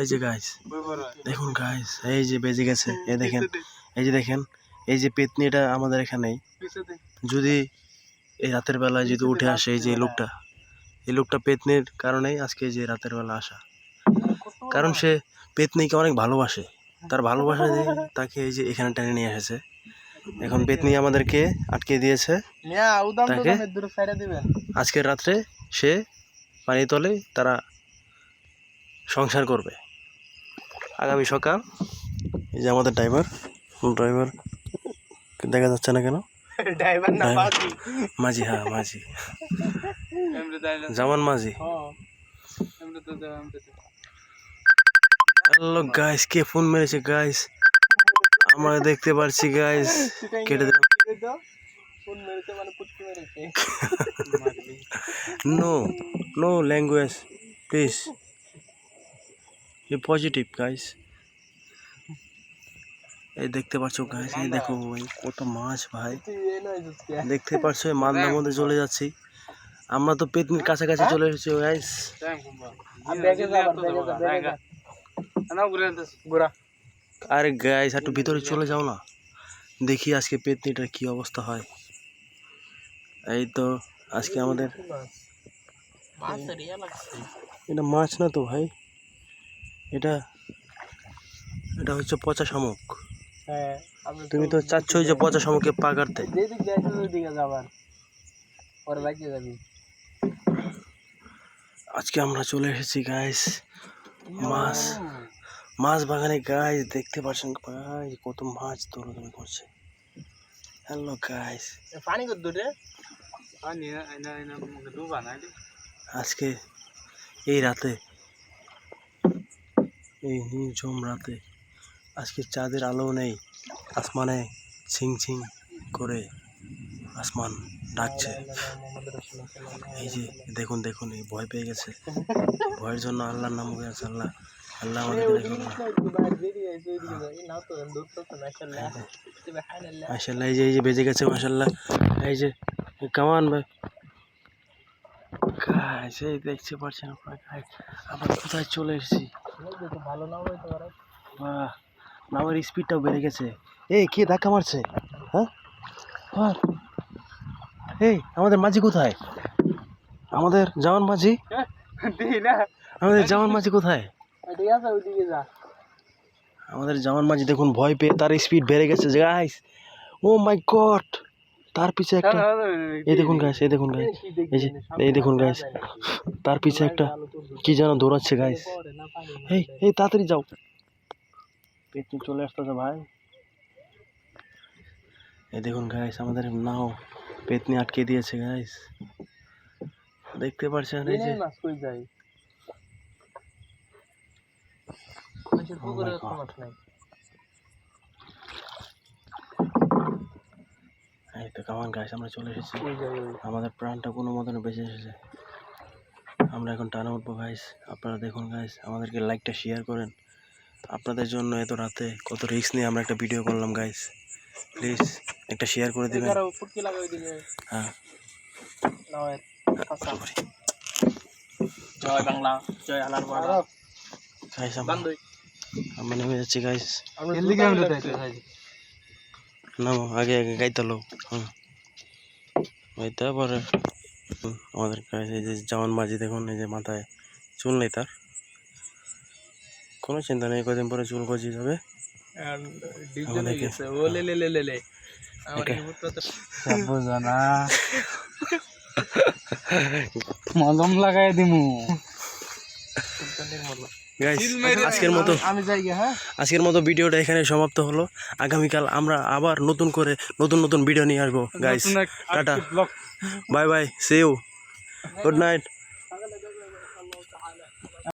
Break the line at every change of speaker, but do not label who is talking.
এই যে গাইস দেখুন গাইস এই যে বেজে গেছে এই দেখেন এই যে দেখেন এই যে পেতনিটা আমাদের এখানেই। যদি এই রাতের বেলায় যদি উঠে আসে এই যে লোকটা এই লোকটা পেতনির কারণেই আজকে এই যে রাতের বেলা আসা। কারণ সে পেতনিকে অনেক ভালোবাসে। তার ভালোবাসা দিয়ে তাকে এই যে এখানে টেনে নিয়ে এসেছে। এখন পেতনি আমাদেরকে আটকে দিয়েছে। তাকে?
দামের দূরে সাইডে দিবেন।
আজকের রাত্রে সে পানি তলে তারা সংসার করবে। আগামী সকাল। এই যে আমাদের ড্রাইভার ড্রাইভার দেখা যাচ্ছে না কেন?
ড্রাইভার না
মাঝি। হ্যাঁ মাঝি। জামান মাঝি।
হ্যাঁ এমরে তো দাও এমরে তো
হ্যালো গাইস কে ফোন মেরেছে গাইস আমরা দেখতে পারছি গাইস কেটে দিলাম।
ফোন মেরেছে মানে পুটকি মেরেছে।
No no language please you positive guys এই দেখতে পাচ্ছ গাইস এই দেখো ভাই, কত মাছ ভাই। দেখতে পাচ্ছ, এই মাদনার মধ্যে চলে যাচ্ছি। আমরা তো পেতনির কাছাকাছি চলে এসেছি গাইস
আর
গাইস একটু ভিতরে চলে যাও না। দেখি আজকে পেতনিটার কি অবস্থা হয়। এই তো, আজকে আমাদের এটা মাছ না তো ভাই? এটা এটা হচ্ছে পচা শামুক।
হ্যাঁ
তুমি তো চাচ্ছই যে পচা শামুকে পা কাটতে আজকে আমরা চলে এসেছি গাইস মাছ মাছ বাগানে। গাইস দেখতে পাচ্ছেন ভাই কত মাছ দৌড়াদৌড়ি করছে। হ্যালো গাইস
পানি কত দূরে?
আজকে এই রাতে এই নির্ঝুম রাতে। আজকে চাঁদের আলো নেই আসমানে ছিং ছিং করে আসমান ডাকছে। এই যে দেখুন দেখুন এই ভয় পেয়ে গেছে। ভয়ের জন্য আল্লাহর নাম করে আছে আল্লাহ আল্লাহ না মাশাল্লাহ এই যে এই যে বেজে গেছে মাশাল্লাহ এই যে কামান ভাই। দেখতে পাচ্ছেন আপনারা guys, আমরা কোথায় চলে এসেছি? নামের স্পিডটাও বেড়ে গেছে। এই কে ধাক্কা মারছে? হ্যাঁ? আর, এই আমাদের মাঝি কোথায়? আমাদের জামান মাঝি? আমাদের জামান মাঝি কোথায়? আমাদের জামান মাঝি দেখুন ভয় পেয়ে তার স্পিড বেড়ে গেছে গাইস ও মাই গড তার পিছে একটা এই দেখুন গাইস এই দেখুন গাইস এই যে এই দেখুন গাইস তার পিছে একটা কি যেন দৌড়াচ্ছে গাইস এই এই তাড়াতাড়ি যাও। পেটনি চলে আসতেছে ভাই। এই দেখুন গাইস আমাদের নাও পেতনি আটকে দিয়েছে গাইস দেখতে পারছেন এই যে
মাছ কই যাই পুকুরে মাছ নাই।
এই তো কামান গাইস আমরা চলে এসেছি। আমাদের প্রাণটা কোনো মতন বেঁচে এসেছে। আমরা এখন টানা উঠবো গাইস আপনারা দেখুন গাইস আমাদেরকে লাইকটা শেয়ার করেন। আপনাদের জন্য এত রাতে কত রিস্ক নিয়ে আমরা একটা ভিডিও করলাম গাইস প্লিজ একটা শেয়ার করে দিবেন। হ্যাঁ।
জয় বাংলা জয় আলার
গাইস আমরা নেমে যাচ্ছি গাইস নামো আগে আগে গাইতে লো হুম গাইতে পরে। আমাদের কাছে এই যে জামান মাঝি দেখুন এই যে মাথায় চুল নেই তার। কোনো চিন্তা নেই কদিন পরে চুল গজিয়ে যাবে।
মলম লাগাই হয়ে
গাইস আজকের মতো
আমি যাই হ্যাঁ?
আজকের মতো ভিডিওটা এখানে সমাপ্ত হলো। আগামীকাল আমরা আবার নতুন করে নতুন নতুন ভিডিও নিয়ে আসব। Guys tata. Bye bye see you good night